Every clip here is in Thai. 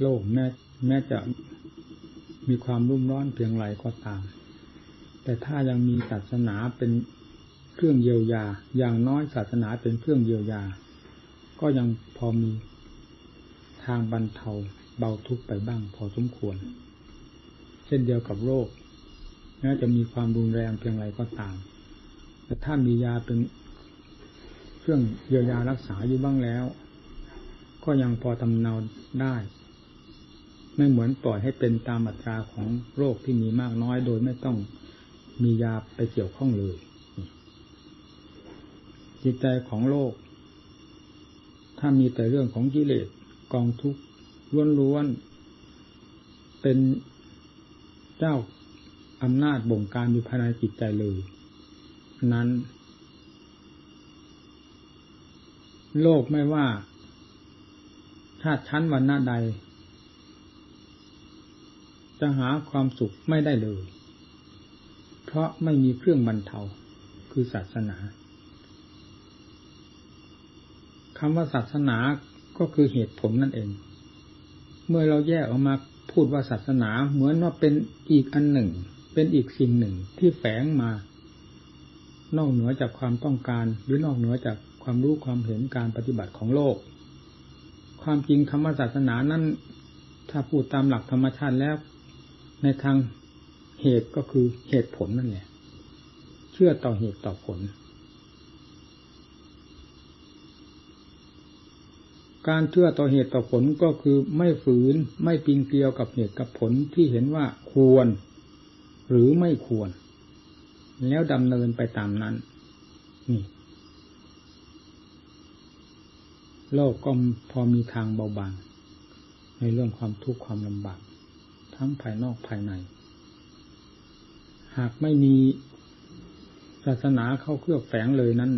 โลกแม้แม้จะมีความรุ่มร้อนเพียงไรก็ตาม แต่ถ้ายังมีศาสนาเป็นเครื่องเยียวยา อย่างน้อยศาสนาเป็นเครื่องเยียวยา ก็ยังพอมีทางบรรเทาเบาทุกข์ไปบ้างพอสมควร เช่นเดียวกับโรคแม้จะมีความรุนแรงเพียงไรก็ตาม แต่ถ้ามียาเป็นเครื่องเยียวยารักษาอยู่บ้างแล้ว ก็ยังพอทำเนาได้ ไม่เหมือนปล่อยให้เป็นตามอัตราของโรคที่มีมากน้อยโดยไม่ต้องมียาไปเกี่ยวข้องเลย จิตใจของโลก ถ้ามีแต่เรื่องของกิเลสกองทุกข์ล้วนๆเป็นเจ้าอำนาจบงการอยู่ภายในจิตใจเลย นั้น โลกไม่ว่าชาติชั้นวันหน้าใด จะหาความสุขไม่ได้เลย เพราะไม่มีเครื่องบรรเทาคือศาสนาคำว่าศาสนาก็คือเหตุผลนั่นเอง เมื่อเราแยกออกมาพูดว่าศาสนาเหมือนว่าเป็นอีกอันหนึ่ง เป็นอีกสิ่งหนึ่งที่แฝงมา นอกเหนือจากความต้องการ หรือนอกเหนือจากความรู้ความเห็นการปฏิบัติของโลก ความจริงคำว่าศาสนานั้น ถ้าพูดตามหลักธรรมชาติแล้ว ในทางเหตุก็คือเหตุผลนั่นแหละเชื่อต่อเหตุต่อผล การเชื่อต่อเหตุต่อผลก็คือไม่ฝืนไม่ปีนเกลียวกับเหตุกับผลที่เห็นว่าควร หรือไม่ควร แล้วดำเนินไปตามนั้น นี่โลกก็พอมีทางเบาบางในเรื่องความทุกข์ความลำบาก ทั้งภายนอกภายใน หากไม่มีศาสนาเข้าเครือบแฝงเลยนั้น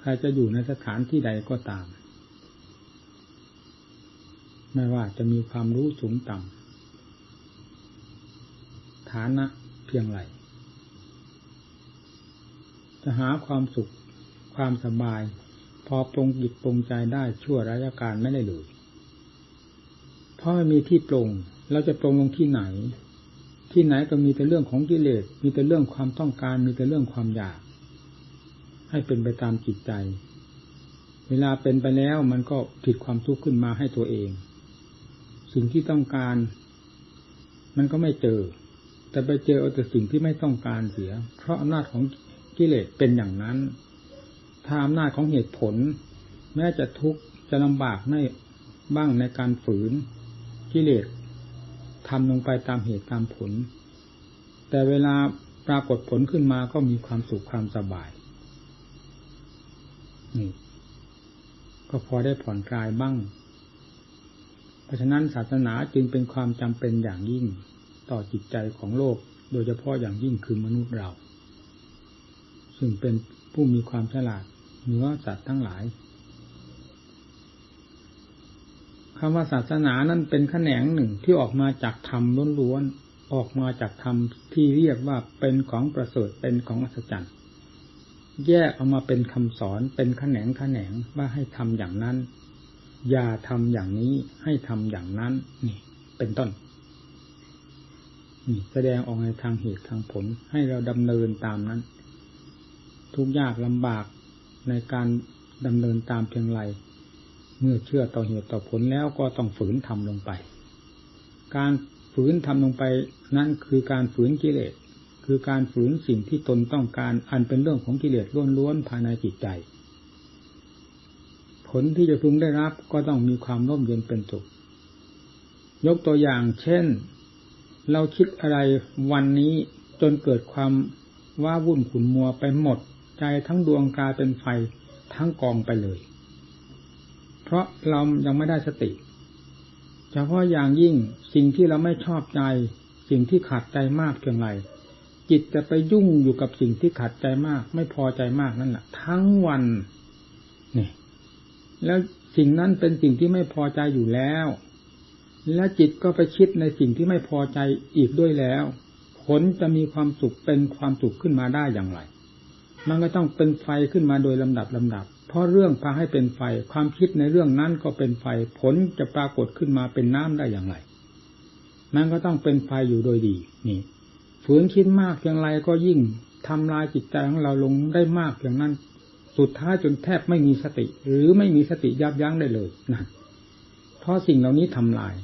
ใครจะอยู่ในสถานที่ใดก็ตาม ไม่ว่าจะมีความรู้สูงต่ำฐานะเพียงไรจะหาความสุขความสบาย พอปรงจิตปรงใจได้ชั่วระยะการไม่ได้เลยเพราะม่มีที่ปรง เราจะปรงลงที่ไหน ที่ไหนก็มีแต่เรื่องของกิเลส มีแต่เรื่องความต้องการ มีแต่เรื่องความอยาก ให้เป็นไปตามจิตใจ เวลาเป็นไปแล้วมันก็ผิดความทุกข์ขึ้นมาให้ตัวเอง สิ่งที่ต้องการ มันก็ไม่เจอ แต่ไปเจอเอาแต่สิ่งที่ไม่ต้องการเสีย เพราะอำนาจของกิเลสเป็นอย่างนั้น ถ้าอำนาจของเหตุผล แม้จะทุกข์จะลำบากในบ้างในการฝืนกิเลส ทำลงไปตามเหตุตามผล แต่เวลาปรากฏผลขึ้นมาก็มีความสุขความสบาย นี่ ก็พอได้ผ่อนคลายบ้าง เพราะฉะนั้นศาสนาจึงเป็นความจำเป็นอย่างยิ่งต่อจิตใจของโลก โดยเฉพาะอย่างยิ่งคือมนุษย์เรา ซึ่งเป็นผู้มีความฉลาดเหนือสัตว์ทั้งหลาย คำว่าศาสนานั้นเป็นแขนงหนึ่งที่ออกมาจากธรรมล้วนๆ ออกมาจากธรรมที่เรียกว่าเป็นของประเสริฐเป็นของอัศจรรย์ แยกออกมาเป็นคำสอนเป็นแขนงแขนงว่าให้ทำอย่างนั้น อย่าทำอย่างนี้ให้ทำอย่างนั้น นี่ เป็นต้น นี่แสดงออกในทางเหตุทางผลให้เราดำเนินตามนั้น ทุกยากลำบากในการดำเนินตามเพียงไร เมื่อเชื่อต่อเหตุต่อผลแล้วก็ต้องฝืนทำลงไป การฝืนทำลงไปนั่นคือการฝืนกิเลส คือการฝืนสิ่งที่ตนต้องการอันเป็นเรื่องของกิเลสล้วนๆภายในจิตใจ ผลที่จะพึงได้รับก็ต้องมีความร่มเย็นเป็นสุขยกตัวอย่างเช่น เราคิดอะไรวันนี้จนเกิดความว่าวุ่นขุนมัวไปหมด ใจทั้งดวงกลายเป็นไฟทั้งกองไปเลย เพราะเรายังไม่ได้สติ เฉพาะอย่างยิ่งสิ่งที่เราไม่ชอบใจ สิ่งที่ขัดใจมากเพียงไรจิตจะไปยุ่งอยู่กับสิ่งที่ขัดใจมาก ไม่พอใจมากนั่นแหละทั้งวันนี่แล้วสิ่งนั้นเป็นสิ่งที่ไม่พอใจอยู่แล้ว และจิตก็ไปคิดในสิ่งที่ไม่พอใจอีกด้วยแล้ว ผลจะมีความสุขเป็นความสุขขึ้นมาได้อย่างไร มันก็ต้องเป็นไฟขึ้นมาโดยลำดับลำดับ เพราะเรื่องพาให้เป็นไฟ ความคิดในเรื่องนั้นก็เป็นไฟ ผลจะปรากฏขึ้นมาเป็นน้ำได้อย่างไร มันก็ต้องเป็นไฟอยู่โดยดี นี่ฝืนคิดมากเพียงไรก็ยิ่งทำลายจิตใจของเราลงได้มากเพียงนั้น สุดท้ายจนแทบไม่มีสติ หรือไม่มีสติยับยั้งได้เลยนั่นเพราะสิ่งเหล่านี้ทำลาย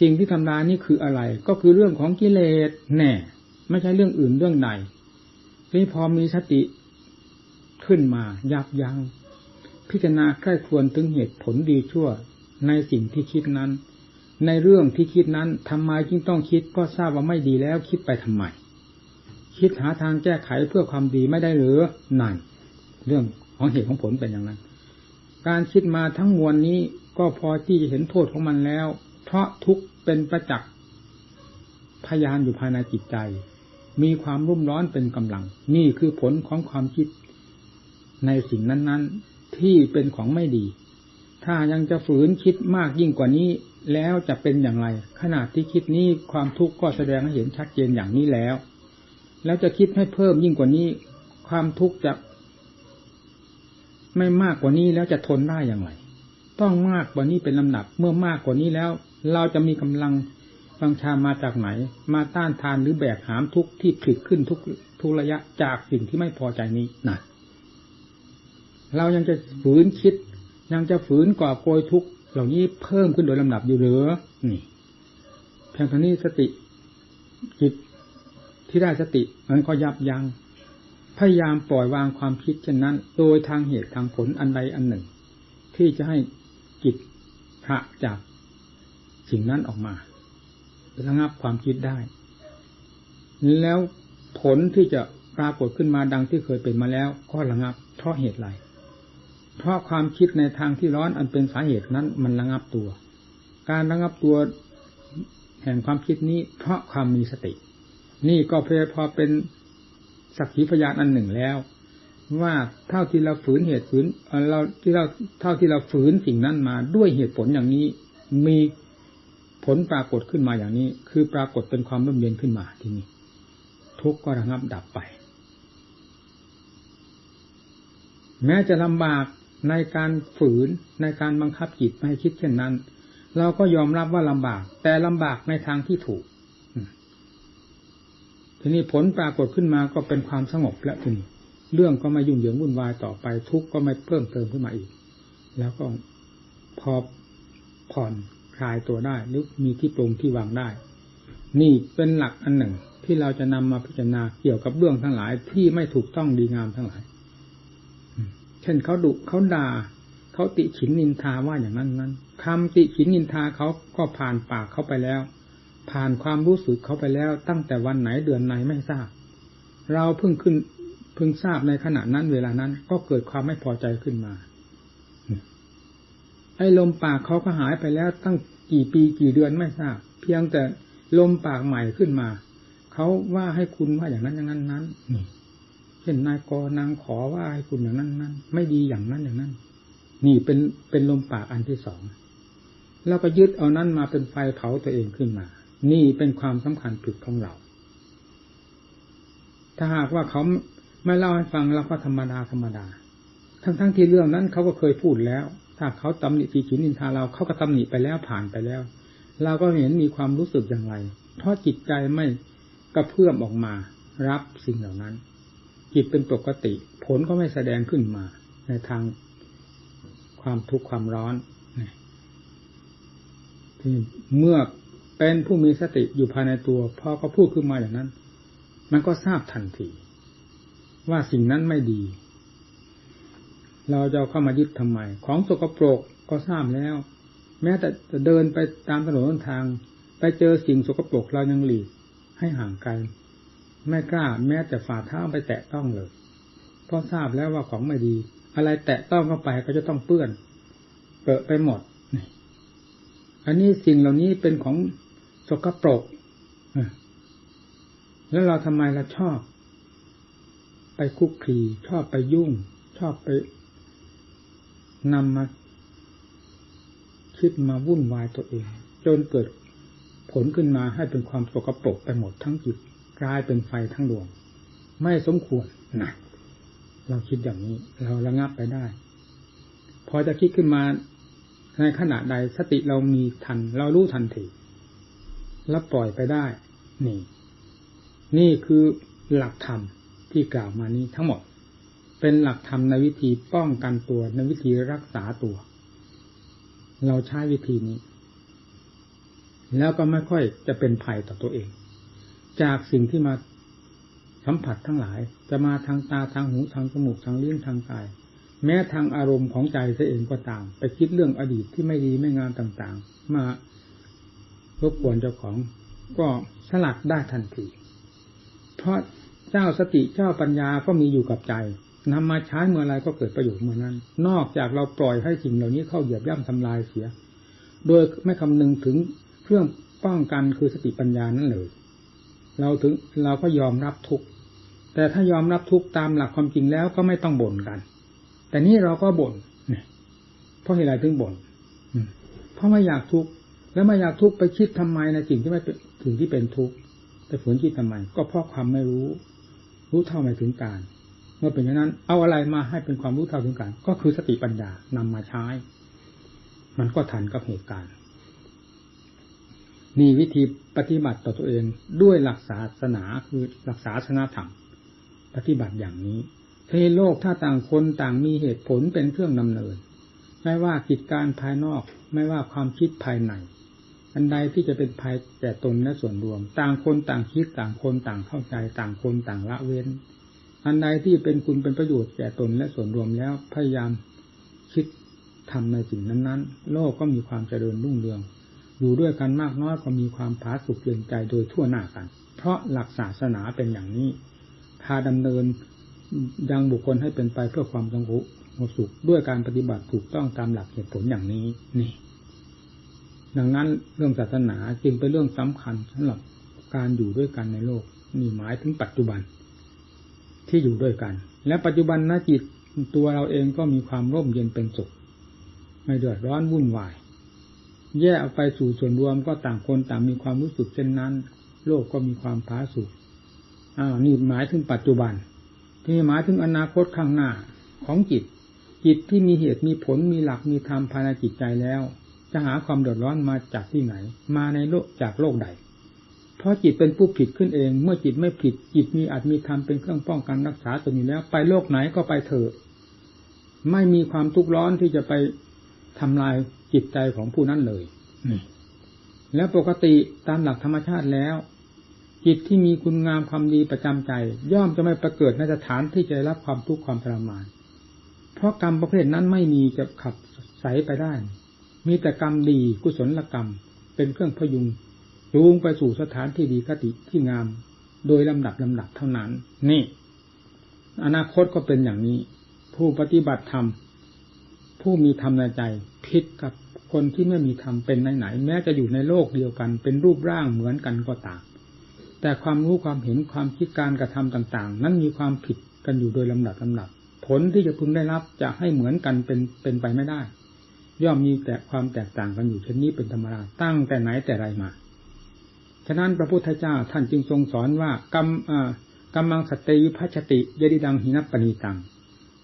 สิ่งที่ทำลายนี่คืออะไร ก็คือเรื่องของกิเลสแน่ ไม่ใช่เรื่องอื่นเรื่องใดที่พอมีสติขึ้นมายับยัง้ง พิจารณาใกล้ควรถึงเหตุผลดีชั่ว ในสิ่งที่คิดนั้น ในเรื่องที่คิดนั้นทำไมจึงต้องคิดก็ทราบว่าไม่ดีแล้วคิดไปทำไม คิดหาทางแก้ไขเพื่อความดีไม่ได้หรือนั่นเรื่องของเหตุของผลเป็นอย่างนั้น การคิดมาทั้งมวลนี้ก็พอที่จะเห็นโทษของมันแล้ว เพราะทุกเป็นประจักษ์พยานอยู่ภายในจิตใจ มีความรุ่มร้อนเป็นกำลัง นี่คือผลของความคิดในสิ่งนั้น ๆ ที่เป็นของไม่ดี ถ้ายังจะฝืนคิดมากยิ่งกว่านี้ แล้วจะเป็นอย่างไร ขนาดที่คิดนี้ความทุกข์ก็แสดงให้เห็นชัดเจนอย่างนี้แล้ว แล้วจะคิดให้เพิ่มยิ่งกว่านี้ ความทุกข์จะ ไม่มากกว่านี้แล้วจะทนได้อย่างไร ต้องมากกว่านี้เป็นลำดับ เมื่อมากกว่านี้แล้ว เราจะมีกำลังบังชามาจากไหน มาต้านทานหรือแบกหามทุกข์ที่ผลิตขึ้นทุกทุกระยะจากสิ่งที่ไม่พอใจนี้นะ เรายังจะฝืนคิด ยังจะฝืนก่อโกยทุกเหล่านี้เพิ่มขึ้นโดยลำดับอยู่หรือนี่เพียงเท่านี้สติจิตที่ได้สติมันก็ยับยัง้งพยายามปล่อยวางความคิดเช่นนั้น โดยทางเหตุทางผลอันใดอันหนึ่ง ที่จะให้จิตพระจากสิ่งนั้นออกมาระงับความคิดได้ แล้วผลที่จะปรากฏขึ้นมาดังที่เคยเป็นมาแล้ว ก็ระงับเพราะเหตุไร เพราะความคิดในทางที่ร้อนอันเป็นสาเหตุนั้น มันระงับตัว การระงับตัวแห่งความคิดนี้ เพราะความมีสติ นี่ก็เพียพอเป็นสักขีพยานอันหนึ่งแล้ว ว่าเท่าที่เราฝืนเหตุฝืนเราที่เราเท่าที่เราฝืนสิ่งนั้นมาด้วยเหตุผลอย่างนี้ มีผลปรากฏขึ้นมาอย่างนี้ คือปรากฏเป็นความร่มเย็นขึ้นมาที่นี่ทุกข์ก็ระงับดับไป แม้จะลำบาก ในการฝืนในการบังคับจิตไม่ให้คิดเช่นนั้น เราก็ยอมรับว่าลำบาก แต่ลำบากในทางที่ถูกทีนี้ผลปรากฏขึ้นมาก็เป็นความสงบแล้วทีนี้เรื่องก็ไม่ยุ่งเหยิงวุ่นวายต่อไป ทุกข์ก็ไม่เพิ่มเติมขึ้นมาอีก แล้วก็พอผ่อนคลายตัวได้หรือมีที่ปรงที่วางได้ นี่เป็นหลักอันหนึ่งที่เราจะนำมาพิจารณาเกี่ยวกับเรื่องทั้งหลายที่ไม่ถูกต้องดีงามทั้งหลาย เช่นเขาดุเขาด่าเขาติฉินนินทาว่าอย่างนั้นนั้นคำติฉินนินทาเขาก็ผ่านปากเขาไปแล้ว ผ่านความรู้สึกเขาไปแล้ว ตั้งแต่วันไหนเดือนไหนไม่ทราบ เราเพิ่งขึ้นเพิ่งทราบในขณะนั้นเวลานั้น ก็เกิดความไม่พอใจขึ้นมาไอ้ลมปากเขาก็หายไปแล้ว ตั้งกี่ปีกี่เดือนไม่ทราบ เพียงแต่ลมปากใหม่ขึ้นมา เขาว่าให้คุณว่าอย่างนั้นอย่างนั้นนั้นนี่ เช่นนายกนางขอว่าให้คุณอย่างนั้นนั้นไม่ดีอย่างนั้นอย่างนั้น นี่เป็นเป็นลมปากอันที่สองแล้วก็ยึดเอานั้นมาเป็นไฟเผาตัวเองขึ้นมา นี่เป็นความสำคัญผิดของเรา ถ้าหากว่าเขาไม่เล่าให้ฟังเราก็ธรรมดาธรรมดา ทั้งๆทที่เรื่องนั้นเขาก็เคยพูดแล้ว ถ้าเขาตำหนิตีฉินนินทาเราเขาก็ตำหนิไปแล้วผ่านไปแล้ว เราก็เห็นมีความรู้สึกอย่างไร เพราะจิตใจไม่กระเพื่อมออกมา รับสิ่งเหล่านั้น จิตเป็นปกติ ผลก็ไม่แสดงขึ้นมา ในทางความทุกข์ความร้อนเมื่อเป็นผู้มีสติอยู่ภายในตัวพอเขาพูดขึ้นมาอย่างนั้น มันก็ทราบทันที ว่าสิ่งนั้นไม่ดี เราจะเข้ามายึดทำไม ของสกปรกก็ทราบแล้ว แม้แต่จะเดินไปตามถนนทาง ไปเจอสิ่งสกปรกเรายังหลีกให้ห่างไกล ไม่กล้า แม้แต่ฝ่าเท้าไปแตะต้องเลย เพราะทราบแล้วว่าของไม่ดี อะไรแตะต้องเข้าไปก็จะต้องเปื้อนเปิดไปหมดอันนี้สิ่งเหล่านี้เป็นของสกปรกแล้วเราทำไมเราชอบ ไปคุกคีชอบไปยุ่ง ชอบไปนำมาคิดมาวุ่นวายตัวเอง จนเกิดผลขึ้นมาให้เป็นความสกปรกไปหมดทั้งจิต กลายเป็นไฟทั้งดวง ไม่สมควรนะเราคิดอย่างนี้ เราระงับไปได้ พอจะคิดขึ้นมาในขณะใดสติเรามีทัน เรารู้ทันทีแล้วปล่อยไปได้ นี่ นี่คือหลักธรรมที่กล่าวมานี้ทั้งหมด เป็นหลักธรรมในวิธีป้องกันตัวในวิธีรักษาตัว เราใช้วิธีนี้ แล้วก็ไม่ค่อยจะเป็นภัยต่อตัวเอง จากสิ่งที่มาสัมผัสทั้งหลาย จะมาทางตาทางหูทางจมูกทางลิ้นทางกาย แม้ทางอารมณ์ของใจเองก็ตาม ไปคิดเรื่องอดีตที่ไม่ดีไม่งามต่างๆ มารบกวนเจ้าของก็สลัดได้ทันที เพราะเจ้าสติเจ้าปัญญาก็มีอยู่กับใจนำมาใช้เมื่อไรก็เกิดประโยชน์เมื่อนั้น นอกจากเราปล่อยให้สิ่งเหล่านี้เข้าเหยียบย่ำทำลายเสีย โดยไม่คำนึงถึงเครื่องป้องกันคือสติปัญญานั้นเลย เราถึงเราก็ยอมรับทุกแต่ถ้ายอมรับทุกตามหลักความจริงแล้วก็ไม่ต้องบ่นกัน แต่นี่เราก็บ่นเนี่ยเพราะเหตุไรถึงบ่นเพราะไม่อยากทุกข์แล้วไม่อยากทุกข์ไปคิดทำไมในสิ่งที่ไม่เป็นสิ่งที่เป็นทุกข์แต่ฝืนคิดทำไม ก็เพราะความไม่รู้ รู้เท่าไม่ถึงการ เมื่อเป็นอย่างนั้น เอาอะไรมาให้เป็นความรู้เท่าถึงการ ก็คือสติปัญญานำมาใช้ มันก็ทันกับเหตุการณ์ นี่วิธีปฏิบัติต่อตัวเองด้วยหลักศาสนาคือหลักศาสนาธรรม ปฏิบัติอย่างนี้เทโลกถ้าต่างคนต่างมีเหตุผลเป็นเครื่องดำเนิน ไม่ว่ากิจการภายนอก ไม่ว่าความคิดภายในอันใดที่จะเป็นภัยแก่ตนและส่วนรวม ต่างคนต่างคิดต่างคนต่างเข้าใจ ต่างคนต่างละเว้น อันใดที่เป็นคุณเป็นประโยชน์แก่ตนและส่วนรวมแล้วพยายามคิดทำในสิ่งนั้นๆ โลกก็มีความเจริญรุ่งเรือง อยู่ด้วยกันมากน้อยก็มีความผาสุกเย็นใจโดยทั่วหน้ากัน เพราะหลักศาสนาเป็นอย่างนี้ พาดำเนินยังบุคคลให้เป็นไปเพื่อความสงบสุขด้วยการปฏิบัติถูกต้องตามหลักเหตุผลอย่างนี้นี่ ดังนั้นเรื่องศาสนาจึงเป็นเรื่องสำคัญสำหรับการอยู่ด้วยกันในโลกนี่หมายถึงปัจจุบันที่อยู่ด้วยกัน และปัจจุบันนจิตตัวเราเองก็มีความร่มเย็นเป็นสุขไม่เดือดร้อนวุ่นวาย แยกออกไปสู่ส่วนรวมก็ต่างคนต่างมีความรู้สึกเช่นนั้น โลกก็มีความผาสุกอ้าวนี่หมายถึงปัจจุบันที่หมายถึงอนาคตข้างหน้าของจิต จิตที่มีเหตุมีผลมีหลักมีธรรมภายในจิตใจแล้ว จะหาความเดือดร้อนมาจากที่ไหน มาในโลกจากโลกใด เพราะจิตเป็นผู้ผิดขึ้นเอง เมื่อจิตไม่ผิด จิตมีอาจมีธรรมเป็นเครื่องป้องกันรักษาตัวนี้แล้ว ไปโลกไหนก็ไปเถอะไม่มีความทุกข์ร้อนที่จะไปทำลาย จิตใจของผู้นั้นเลยนี่แล้วปกติตามหลักธรรมชาติแล้ว จิตที่มีคุณงามความดีประจำใจ ย่อมจะไม่ประเกิดในสถานที่จะรับความทุกข์ความทรมาน เพราะกรรมประเภทนั้นไม่มีจะขับใสไปได้ มีแต่กรรมดีกุศลกรรม เป็นเครื่องพยุงจูงไปสู่สถานที่ดีคติที่งาม โดยลำดับลำดับเท่านั้น นี่ อนาคตก็เป็นอย่างนี้ ผู้ปฏิบัติธรรม ผู้มีธรรมในใจผิดกับคนที่ไม่มีธรรมเป็นไหนๆแม้จะอยู่ในโลกเดียวกัน เป็นรูปร่างเหมือนกันก็ตามแต่ความรู้ความเห็นความคิดการกระทำต่าง ๆ นั้นมีความผิดกันอยู่โดยลำดับลำดับ ผลที่จะพึงได้รับจะให้เหมือนกันเป็นเป็นไปไม่ได้ ย่อมมีแต่ความแตกต่างกันอยู่เช่นนี้เป็นธรรมดาตั้งแต่ไหนแต่ไรมาฉะนั้นพระพุทธเจ้าท่านจึงทรงสอนว่ากรรมกำลังสติพัชติยดิดังหินัปปณีตัง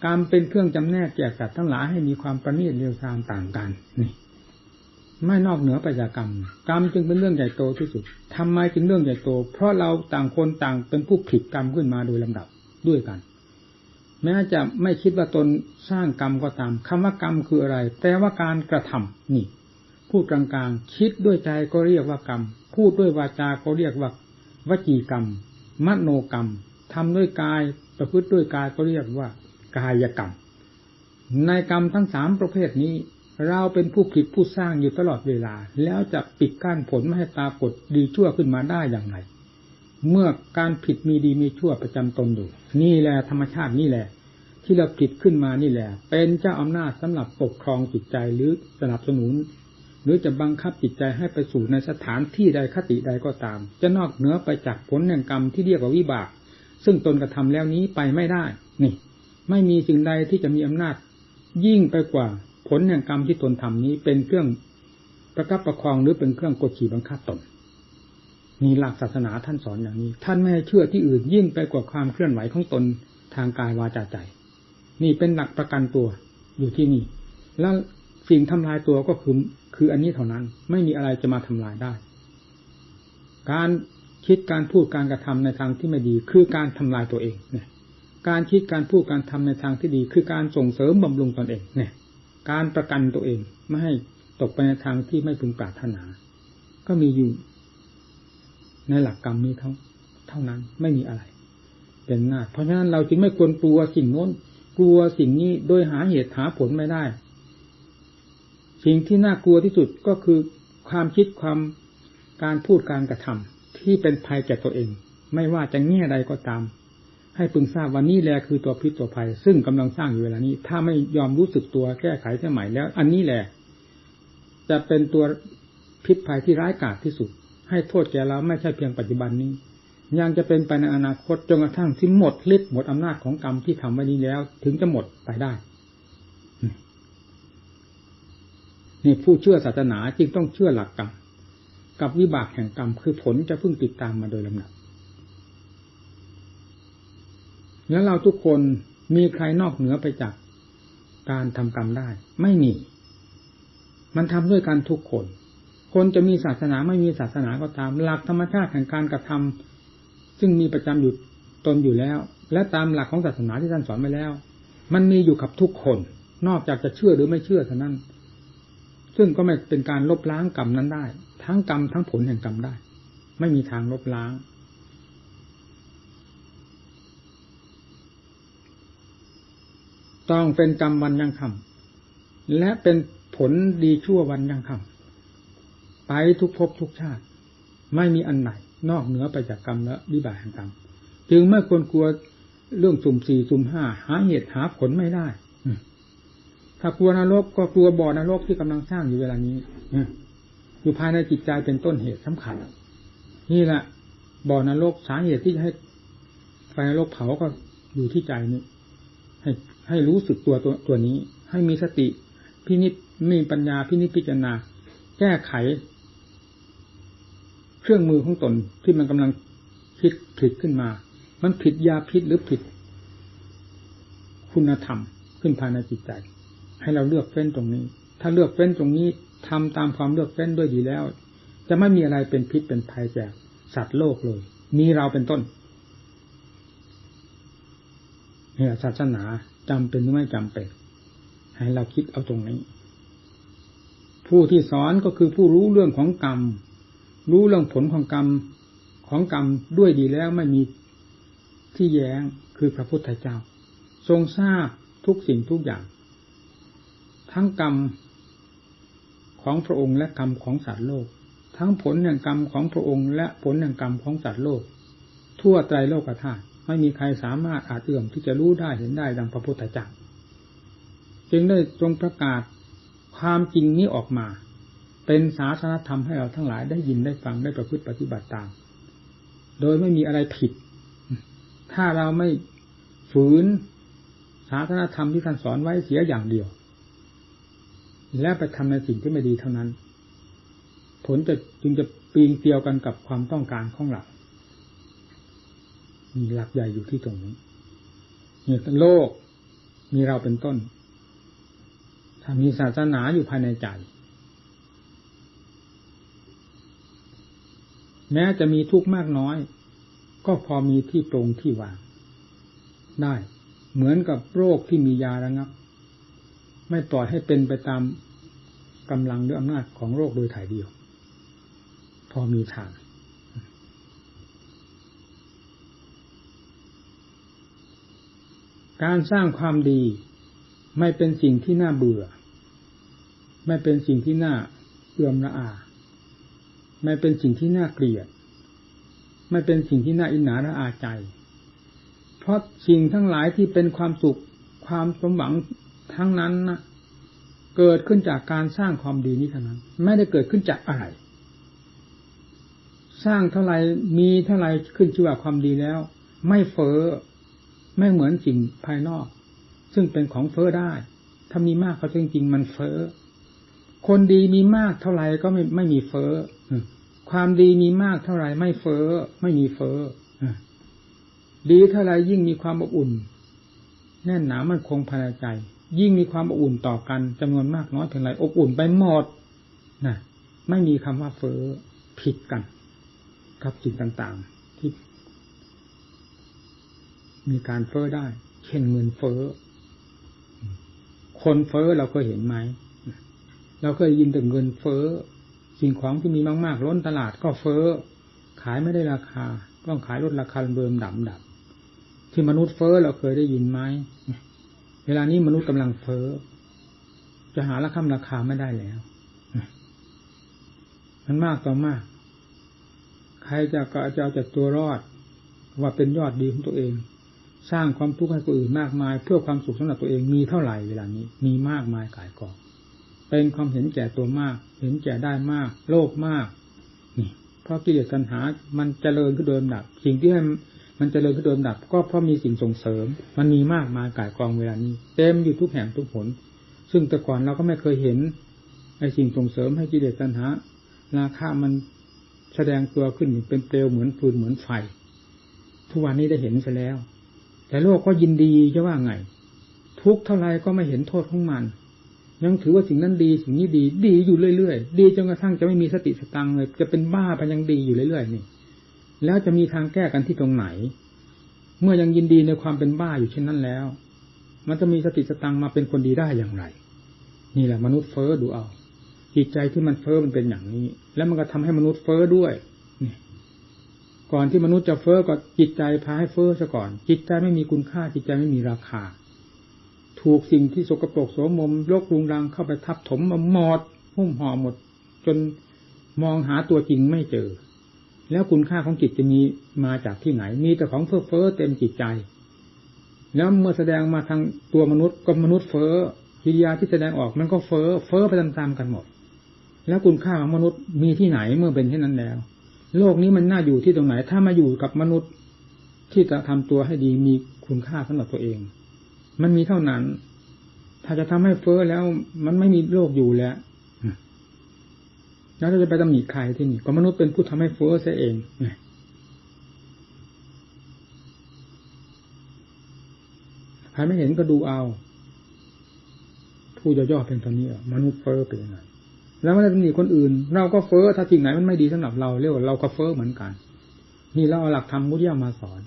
กรรมเป็นเครื่องจำแนกแจกสัตว์ทั้งหลายให้มีความประณีตเรียวซามต่างกันนี่ไม่นอกเหนือไปจากรรม กรรมจึงเป็นเรื่องใหญ่โตที่สุดทำไมจึงเรื่องใหญ่โต เพราะเราต่างคนต่างเป็นผู้ผิดกรรมขึ้นมาโดยลำดับด้วยกัน แม้จะไม่คิดว่าตนสร้างกรรมก็ตามคำว่ากรรมคืออะไร แปลว่าการกระทำนี่ พูดกลางๆ คิดด้วยใจก็เรียกว่ากรรม พูดด้วยวาจาก็เรียกว่าวจีกรรม มโนกรรมทำด้วยกาย ประพฤติด้วยกายก็เรียกว่า กายกรรม ในกรรมทั้งสามประเภทนี้ เราเป็นผู้ผิดผู้สร้างอยู่ตลอดเวลา แล้วจะปิดกั้นผลไม่ให้ตากฏดีชั่วขึ้นมาได้อย่างไร เมื่อการผิดมีดีมีชั่วประจำตนอยู่ นี่แหละธรรมชาตินี่แหละ ที่เราผิดขึ้นมานี่แหละ เป็นเจ้าอำนาจสำหรับปกครองจิตใจหรือสนับสนุน หรือจะบังคับจิตใจให้ไปสู่ในสถานที่ใดคติใดก็ตาม จะนอกเหนือไปจากผลแห่งกรรมที่เรียกว่าวิบาก ซึ่งตนกระทาแล้วนี้ไปไม่ได้ นี่ ไม่มีสิ่งใดที่จะมีอำนาจ ยิ่งไปกว่าผลแห่งกรรมที่ตนทำนี้เป็นเครื่องประคับประคองหรือเป็นเครื่องกดขี่บังคับตนนี่หลักศาสนาท่านสอนอย่างนี้ ท่านไม่ให้เชื่อที่อื่นยิ่งไปกว่าความเคลื่อนไหวของตนทางกายวาจาใจ นี่เป็นหลักประกันตัวอยู่ที่นี่ แล้วสิ่งทำลายตัวก็คือคืออันนี้เท่านั้น ไม่มีอะไรจะมาทำลายได้ การคิดการพูดการกระทำในทางที่ไม่ดี คือการทำลายตัวเองเนี่ย การคิดการพูดการทำในทางที่ดี คือการส่งเสริมบำรุงตนเองเนี่ย การประกันตัวเองไม่ให้ตกไปในทางที่ไม่พึงปรารถนา ก็มีอยู่ ในหลักกรรมนี้เท่าเท่านั้นไม่มีอะไร เป็นหน้าเพราะฉะนั้นเราจึงไม่ควรกลัวสิ่งโน้นกลัวสิ่งนี้โดยหาเหตุหาผลไม่ได้ สิ่งที่น่ากลัวที่สุดก็คือความคิดความการพูดการกระทำที่เป็นภัยแก่ตัวเอง ไม่ว่าจะแง่ใดก็ตาม ให้พึงทราบว่านี่แหละคือตัวพิษตัวภัย ซึ่งกำลังสร้างอยู่เวลานี้ ถ้าไม่ยอมรู้สึกตัวแก้ไขสมัยแล้ว อันนี้แหละ จะเป็นตัวพิษภัยที่ร้ายกาจที่สุด ให้โทษแก่เราไม่ใช่เพียงปัจจุบันนี้ ยังจะเป็นไปในอนาคตจนกระทั่งที่หมดฤทธิ์หมดอำนาจของกรรมที่ทำไว้นี้แล้ว ถึงจะหมดไปได้นี่ผู้เชื่อศาสนาจึงต้องเชื่อหลักกรรมกับวิบากแห่งกรรมคือผลจะพึ่งติดตามมาโดยลำดับ แล้วเราทุกคนมีใครนอกเหนือไปจากการทำกรรมได้ ไม่มี มันทำด้วยกันทุกคน คนจะมีศาสนาไม่มีศาสนาก็ตาม หลักธรรมชาติแห่งการกระทำซึ่งมีประจำอยู่ตนอยู่แล้ว และตามหลักของศาสนาที่ท่านสอนไว้แล้ว มันมีอยู่กับทุกคน นอกจากจะเชื่อหรือไม่เชื่อเท่านั้น ซึ่งก็ไม่เป็นการลบล้างกรรมนั้นได้ ทั้งกรรมทั้งผลแห่งกรรมได้ ไม่มีทางลบล้าง ต้องเป็นกรรมวันยังคำและเป็นผลดีชั่ววันยังคำไปทุกภพทุกชาติ ไม่มีอันไหน นอกเหนือไปจากกรรมและวิบากแห่งกรรมจึงไม่ควรกลัวเรื่องสุ่มสี่สุ่มห้าหาเหตุหาผลไม่ได้ถ้ากลัวนรกก็กลัวบ่อนรกที่กำลังสร้างอยู่เวลานี้อยู่ภายในจิตใจเป็นต้นเหตุสำคัญนี่แหละบ่อนรกสาเหตุที่จะให้ไฟนรกเผาก็อยู่ที่ใจนี้ให้ ให้รู้สึกตัวตัวตัวนี้ ให้มีสติพินิจมีปัญญาพินิจพิจารณา แก้ไข เครื่องมือของตนที่มันกำลังคิดผิดขึ้นมา มันผิดยาพิษหรือผิด คุณธรรมขึ้นภายในจิตใจ ให้เราเลือกเฟ้นตรงนี้ ถ้าเลือกเฟ้นตรงนี้ทำตามความเลือกเฟ้นด้วยดีแล้ว จะไม่มีอะไรเป็นพิษเป็นภัยแก่สัตว์โลกเลย มีเราเป็นต้นเนี่ยศาสนา จำเป็นหรือไม่จำเป็น ให้เราคิดเอาตรงนี้ ผู้ที่สอนก็คือผู้รู้เรื่องของกรรม รู้เรื่องผลของกรรมของกรรมด้วยดีแล้วไม่มีที่แย้งคือพระพุทธเจ้า ทรงทราบทุกสิ่งทุกอย่าง ทั้งกรรมของพระองค์และกรรมของสัตว์โลก ทั้งผลแห่งกรรมของพระองค์และผลแห่งกรรมของสัตว์โลก ทั่วไตรโลกธาตุ ไม่มีใครสามารถอาจเอื้อมที่จะรู้ได้เห็นได้ดังพระพุทธเจ้าจึงได้ทรงประกาศความจริงนี้ออกมา เป็นศาสนธรรมให้เราทั้งหลายได้ยินได้ฟังได้ประพฤติปฏิบัติตาม โดยไม่มีอะไรผิด ถ้าเราไม่ฝืนศาสนธรรมที่ท่านสอนไว้เสียอย่างเดียว และไปทำในสิ่งที่ไม่ดีเท่านั้น ผลจะจึงจะปีนเตียวกันกับความต้องการของเรา หลักใหญ่อยู่ที่ตรงนี้เนี่ยโลกมีเราเป็นต้น ถ้ามีศาสนาอยู่ภายในใจ แม้จะมีทุกข์มากน้อย ก็พอมีที่ตรงที่วาง ได้ เหมือนกับโรคที่มียาระงับ ไม่ปล่อยให้เป็นไปตามกำลังหรืออำนาจของโรคโดยถ่ายเดียว พอมีทาง การสร้างความดี ไม่เป็นสิ่งที่น่าเบื่อ ไม่เป็นสิ่งที่น่าเอื่อมละอา ไม่เป็นสิ่งที่น่าเกลียด ไม่เป็นสิ่งที่น่าอินหนาละอาใจ เพราะสิ่งทั้งหลายที่เป็นความสุขความสมหวังทั้งนั้นนะเกิดขึ้นจากการสร้างความดีนี้เท่านั้น ไม่ได้เกิดขึ้นจากอะไร สร้างเท่าไรมีเท่าไรขึ้นชื่อว่าความดีแล้ว ไม่เฟอ้อ ไม่เหมือนสิ่งภายนอก ซึ่งเป็นของเฟอ้อได้ ถ้ามีมากก็จริงๆมันเฟอ้อคนดีมีมากเท่าไหร่ก็ไม่ไม่มีเฟอ้อความดีมีมากเท่าไหร่ไม่เฟอ้อไม่มีเฟอ้อดีเท่าไรยิ่งมีความอบอุ่น แน่นหนามันคงภายในใจ ยิ่งมีความอบอุ่นต่อกันจำนวนมากน้อยเพียงไรอบอุ่นไปหมดนะไม่มีคำว่าเฟอ้อผิดกันกับสิ่งต่างๆ มีการเฟอ้อได้ เช่นเงินเฟอ้อ คนเฟอ้อเราเคยเห็นไหม เราเคยยินแต่เงินเฟอ้อ สิ่งของที่มีมากๆล้นตลาดก็เฟอ้อ ขายไม่ได้ราคา ต้องขายลดราคาเบิมดับดับ ที่มนุษย์เฟอ้อเราเคยได้ยินไหม เวลานี้มนุษย์กำลังเฟอ้อ จะหาราคาราคาไม่ได้แล้ว มันมากต่อมาก ใครจะก็จะเอาจากตัวรอดว่าเป็นยอดดีของตัวเอง สร้างความทุกข์ให้คนอื่นมากมาย เพื่อความสุขสำหรับตัวเองมีเท่าไหร่เวลานี้ มีมากมายกายกองเป็นความเห็นแก่ตัวมาก เห็นแก่ได้มาก โลภมากนี่เพราะกิเลสตัณหา มันเจริญขึ้นโดยลำดับ สิ่งที่ให้มันเจริญขึ้นโดยลำดับ ก็เพราะมีสิ่งส่งเสริม มันมีมากมายกายกองเวลานี้ เต็มอยู่ทุกแห่งทุกผล ซึ่งแต่ก่อนเราก็ไม่เคยเห็นไอ้สิ่งส่งเสริมให้กิเลสตัณหา ราคามันแสดงตัวขึ้นเป็นเปลวเหมือนฟืนเหมือนไฟ ทุกวันนี้ได้เห็นซะแล้ว แต่โลกก็ยินดีจะว่าไง ทุกเท่าไรก็ไม่เห็นโทษของมัน ยังถือว่าสิ่งนั้นดีสิ่งนี้ดี ดีอยู่เรื่อยๆ ดีจนกระทั่งจะไม่มีสติสตังเลย จะเป็นบ้าไปยังดีอยู่เรื่อยๆนี่ แล้วจะมีทางแก้กันที่ตรงไหน เมื่อยังยินดีในความเป็นบ้าอยู่เช่นนั้นแล้ว มันจะมีสติสตังมาเป็นคนดีได้อย่างไร นี่แหละมนุษย์เฟอ้อดูเอาจิตใจที่มันเฟอ้อมันเป็นอย่างนี้ แล้วมันก็ทำให้มนุษย์เฟอ้อด้วย ก่อนที่มนุษย์จะเฟอ้อก็จิตใจพาให้เฟอ้อซะก่อน จิตใจไม่มีคุณค่า จิตใจไม่มีราคา ถูกสิ่งที่สกปรกโสมมโลกรุงรังเข้าไปทับถมมาหมดหุ้มห่อหมด จนมองหาตัวจริงไม่เจอ แล้วคุณค่าของจิตจะมีมาจากที่ไหน มีแต่ของเฟ้อเฟ้อเต็มจิตใจ แล้วเมื่อแสดงมาทางตัวมนุษย์ก็มนุษย์เฟ้อกิริยาที่แสดงออกมันก็เฟ้อเฟ้อไปตามๆกันหมด แล้วคุณค่าของมนุษย์มีที่ไหนเมื่อเป็นเช่นนั้นแล้ว โลกนี้มันน่าอยู่ที่ตรงไหน ถ้ามาอยู่กับมนุษย์ที่จะทำตัวให้ดีมีคุณค่าสำหรับตัวเอง มันมีเท่านั้น ถ้าจะทำให้เฟ้อแล้วมันไม่มีโลกอยู่แล้วแล้วจะไปตำหนิใครที่นี่ก็มนุษย์เป็นผู้ทำให้เฟ้อเสียเองใครไม่เห็นก็ดูเอา ผู้ย่อๆเป็นตอนนี้มนุษย์เฟ้อเป็นยังไง แล้วไม่ได้ตำหนิคนอื่น เราก็เฟ้อถ้าจริงไหนมันไม่ดีสำหรับเราเรียกว่าเราก็เฟ้อเหมือนกัน นี่เราเอาหลักธรรมมุทยามาสอน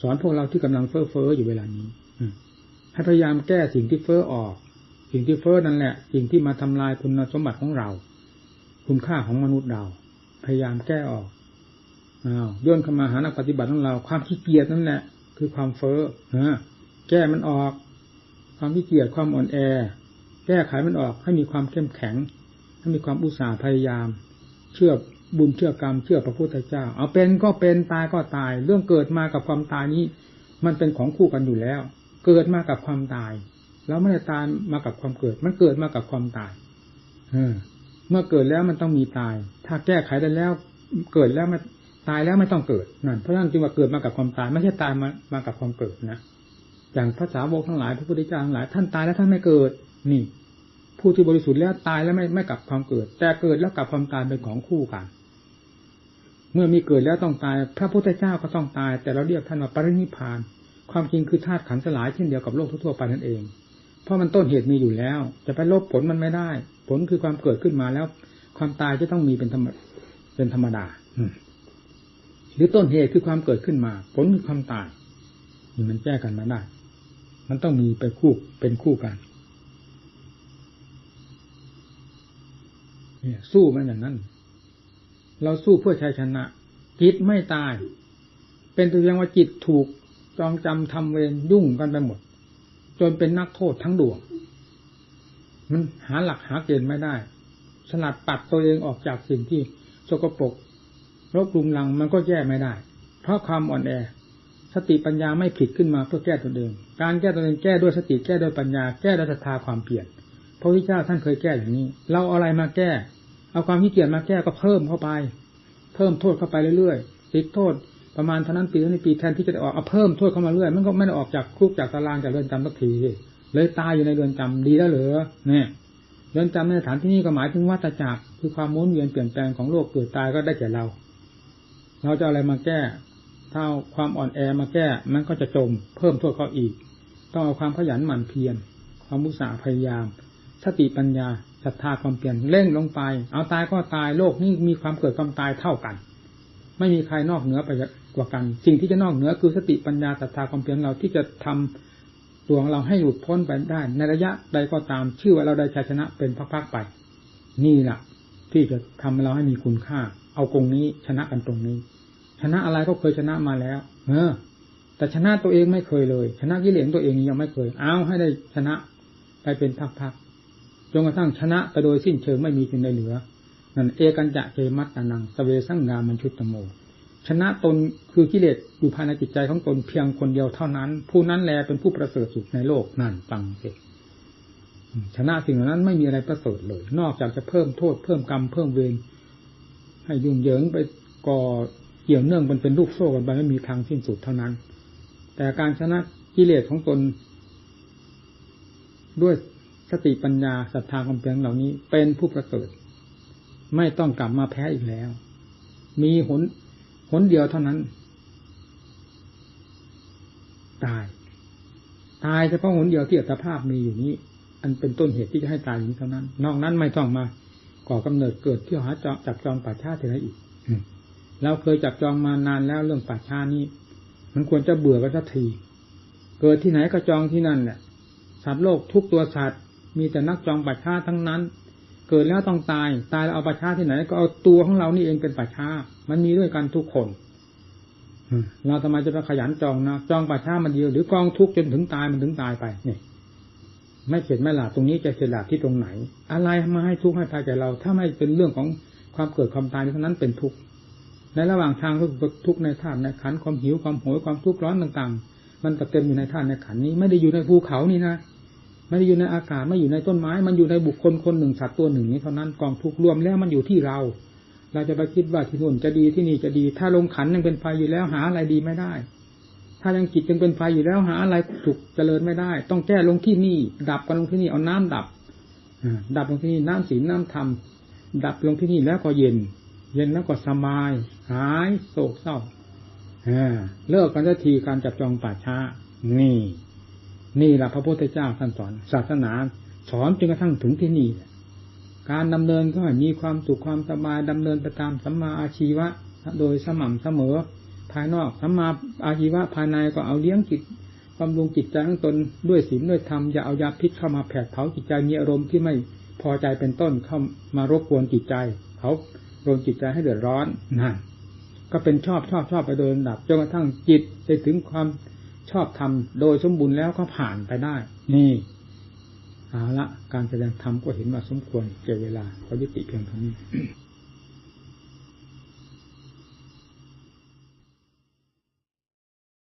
สอนพวกเราที่กำลังเฟ้อเฟ้ออยู่เวลานี้ให้พยายามแก้สิ่งที่เฟ้อออก สิ่งที่เฟ้อนั่นแหละ สิ่งที่มาทำลายคุณสมบัติของเรา คุณค่าของมนุษย์เรา พยายามแก้ออกอ้าวย่นเข้ามาหานักปฏิบัติของเรา ความขี้เกียจนั่นแหละ คือความเฟ้อนะแก้มันออก ความขี้เกียจความอ่อนแอ แก้ไขมันออกให้มีความเข้มแข็ง ให้มีความอุตสาห์พยายาม เชื่อบุญเชื่อกรรมเชื่อพระพุทธเจ้า เอาเป็นก็เป็นตายก็ตาย เรื่องเกิดมากับความตายนี้ มันเป็นของคู่กันอยู่แล้ว เกิดมากับความตาย แล้วไม่ได้ตายมากับความเกิด มันเกิดมากับความตายเออเมื่อเกิดแล้วมันต้องมีตาย ถ้าแก้ไขได้แล้ว เกิดแล้วไม่ตายแล้วไม่ต้องเกิดนั่นเพราะฉะนั้นจึงว่าเกิดมากับความตายไม่ใช่ตายมามากับความเกิดนะอย่างภาษาโบกทั้งหลายพระพุทธเจ้าทั้งหลายท่านตายแล้วท่านไม่เกิด นี่ ผู้ที่บริสุทธิ์แล้วตายแล้วไม่ไม่กับความเกิด แต่เกิดแล้วกลับความตายเป็นของคู่กัน เมื่อมีเกิดแล้วต้องตาย พระพุทธเจ้าก็ต้องตาย แต่เราเรียกท่านว่าปรินิพาน ความจริงคือธาตุขันสลายเช่นเดียวกับโลกทั่วไปนั่นเอง เพราะมันต้นเหตุมีอยู่แล้ว จะไปลบผลมันไม่ได้ ผลคือความเกิดขึ้นมาแล้ว ความตายจะต้องมีเป็นธรรมเป็นธรรมดาหรือต้นเหตุคือความเกิดขึ้นมา ผลคือความตายนี่มันแก้กันมาได้ มันต้องมีไปคู่เป็นคู่กัน เนี่ย สู้มันอย่างนั้น เราสู้เพื่อชัยชนะ จิตไม่ตาย เป็นตัวอย่างว่าจิตถูกจองจำทำเวรยุ่งกันไปหมด จนเป็นนักโทษทั้งดวง มันหาหลักหาเกณฑ์ไม่ได้ สลัดปัดตัวเองออกจากสิ่งที่สกปรกรบกลุมลังมันก็แก้ไม่ได้ เพราะความอ่อนแอ สติปัญญาไม่ผิดขึ้นมาเพื่อแก้ตัวเอง การแก้ตัวเองแก้ด้วยสติแก้ด้วยปัญญา แก้ด้วยศรัทธาความเปลี่ยน พระพุทธเจ้าท่านเคยแก้อย่างนี้ เราเอาอะไรมาแก้ เอาความขี้เกียจมาแก้ก็เพิ่มเข้าไป เพิ่มโทษเข้าไปเรื่อยๆติดโทษประมาณเท่านั้นปีเท่านี้ปีแทนที่จะออกเอาเพิ่มโทษเข้ามาเรื่อยมันก็ไม่ได้ออกจากคุกจากตารางจากเรือนจำสักทีเลยตายอยู่ในเรือนจำดีแล้วเหรอเนี่ยเรือนจำในสถานที่นี้ก็หมายถึงวัฏจักรคือความมุนเวียนเปลี่ยนแปลงของโลกเกิดตายก็ได้แก่เรา เราจะอะไรมาแก้ถ้าความอ่อนแอมาแก้ มันก็จะจม เพิ่มโทษเขาอีก ต้องเอาความขยันหมั่นเพียรความมุสาพยายาม สติปัญญาศรัทธาความเปลี่ยนเร่งลงไป เอาตายก็ตายโลกนี้มีความเกิดความตายเท่ากัน ไม่มีใครนอกเหนือไปกว่ากัน สิ่งที่จะนอกเหนือคือสติปัญญาศรัทธาความเปลี่ยนเราที่จะทำตัวของเราให้หลุดพ้นไปได้ ในระยะใดก็ตามชื่อว่าเราได้ชัยชนะเป็นพักๆไป นี่แหละที่จะทำเราให้มีคุณค่า เอาตรงนี้ชนะกันตรงนี้ ชนะอะไรก็เคยชนะมาแล้ว เออ แต่ชนะตัวเองไม่เคยเลย ชนะกิเลสตัวเองยังไม่เคย เอาให้ได้ชนะไปเป็นพักๆ จนกระทั่งชนะไปโดยสิ้นเชิงไม่มีจึงได้เหลือนั่นเอกันจะเกมัตตานังสเวสังงามันชุตตโม ชนะตนคือกิเลสอยู่ภายในจิตใจของตนเพียงคนเดียวเท่านั้น ผู้นั้นแลเป็นผู้ประเสริฐสุดในโลกนั่นฟังสิชนะสิ่งเหล่านั้นไม่มีอะไรประเสริฐเลย นอกจากจะเพิ่มโทษเพิ่มกรรมเพิ่มเวรให้ยุ่งเหยิงไปก่อเกี่ยวเนื่องมันเป็นลูกโซ่กันไปไม่มีทางสิ้นสุดเท่านั้น แต่การชนะกิเลสของตนด้วย สติปัญญาศรัทธาความเพียรเหล่านี้ เป็นผู้ประเสริฐไม่ต้องกลับมาแพ้อีกแล้ว มีหนหนเดียวเท่านั้น ตาย ตายเฉพาะหนเดียวที่อัตภาพมีอยู่นี้ อันเป็นต้นเหตุที่จะให้ตายอย่างนี้เท่านั้น นอกนั้นไม่ต้องมาก่อกำเนิดเกิดที่หาจจับจองป่าชาติอะไรอีกเราเคยจับจองมานานแล้วเรื่องป่าชานี้ มันควรจะเบื่อกันสักที เกิดที่ไหนก็จองที่นั่นแหละสัตว์โลกทุกตัวสัตว์ มีแต่นักจองป่าชาทั้งนั้น เกิดแล้วต้องตาย ตายแล้วเอาป่าชาที่ไหน ก็เอาตัวของเรานี่เองเป็นป่าชามันมีด้วยกันทุกคนเราทำไมจะไปขยันจองนะจองป่าชามันเดียวหรือกองทุกจนถึงตายมันถึงตายไปเนี่ยไม่เข็ดไม่หลาบตรงนี้จะเฉลาบที่ตรงไหน อะไรมาให้ทุกข์ให้ตายแก่เรา ถ้าไม่เป็นเรื่องของความเกิดความตายเท่านั้นเป็นทุกข์ในระหว่างทางก็ทุกข์ในธาตุในขันความหิวความโหยความทุกข์ร้อนต่างๆ มันก็เต็มอยู่ในธาตุในขันนี้ ไม่ได้อยู่ในภูเขานี่นะ ไม่ได้อยู่ในอากาศไม่อยู่ในต้นไม้ มันอยู่ในบุคคลคนหนึ่งสัตว์ตัวหนึ่งนี้เท่านั้นกองทุกรวมแล้วมันอยู่ที่เรา เราจะไปคิดว่าที่นู่นจะดีที่นี่จะดี ถ้าลงขันยังเป็นไฟอยู่แล้วหาอะไรดีไม่ได้ ถ้ายังจิตยังเป็นไฟอยู่แล้วหาอะไรถูกเจริญไม่ได้ ต้องแก้ลงที่นี่ ดับกันลงที่นี่เอาน้ำดับดับลงที่นี่น้ำศีลน้ำธรรมดับลงที่นี่แล้วก็เย็น เย็นแล้วก็สบาย หายโศกเศร้าเลิกกันทันทีการจับจองป่าช้า นี่ นี่แหละพระพุทธเจ้าท่านสอน ศาสนา สอนจนกระทั่งถึงที่นี่ การดำเนินก็มีความสุขความสบายดำเนินไปตามสัมมาอาชีวะ โดยสม่ำเสมอ ภายนอกสัมมาอาชีวะภายในก็เอาเลี้ยงจิตบำรุงจิตใจของตนด้วยศีลด้วยธรรมอย่าเอายาพิษเข้ามาแผดเผาจิตใจมีอารมณ์ที่ไม่พอใจเป็นต้นเข้ามารบกวนจิตใจเขาโดนจิตใจให้เดือดร้อนนั่นก็เป็นชอบชอบชอบไปโดยลำดับจนกระทั่งจิตไปถึงความ ชอบธรรมโดยสมบูรณ์แล้วก็ผ่านไปได้ นี่เอาละการแสดงธรรมก็เห็นว่าสมควรเก่เวลาเขายุติเพียงเท่านี้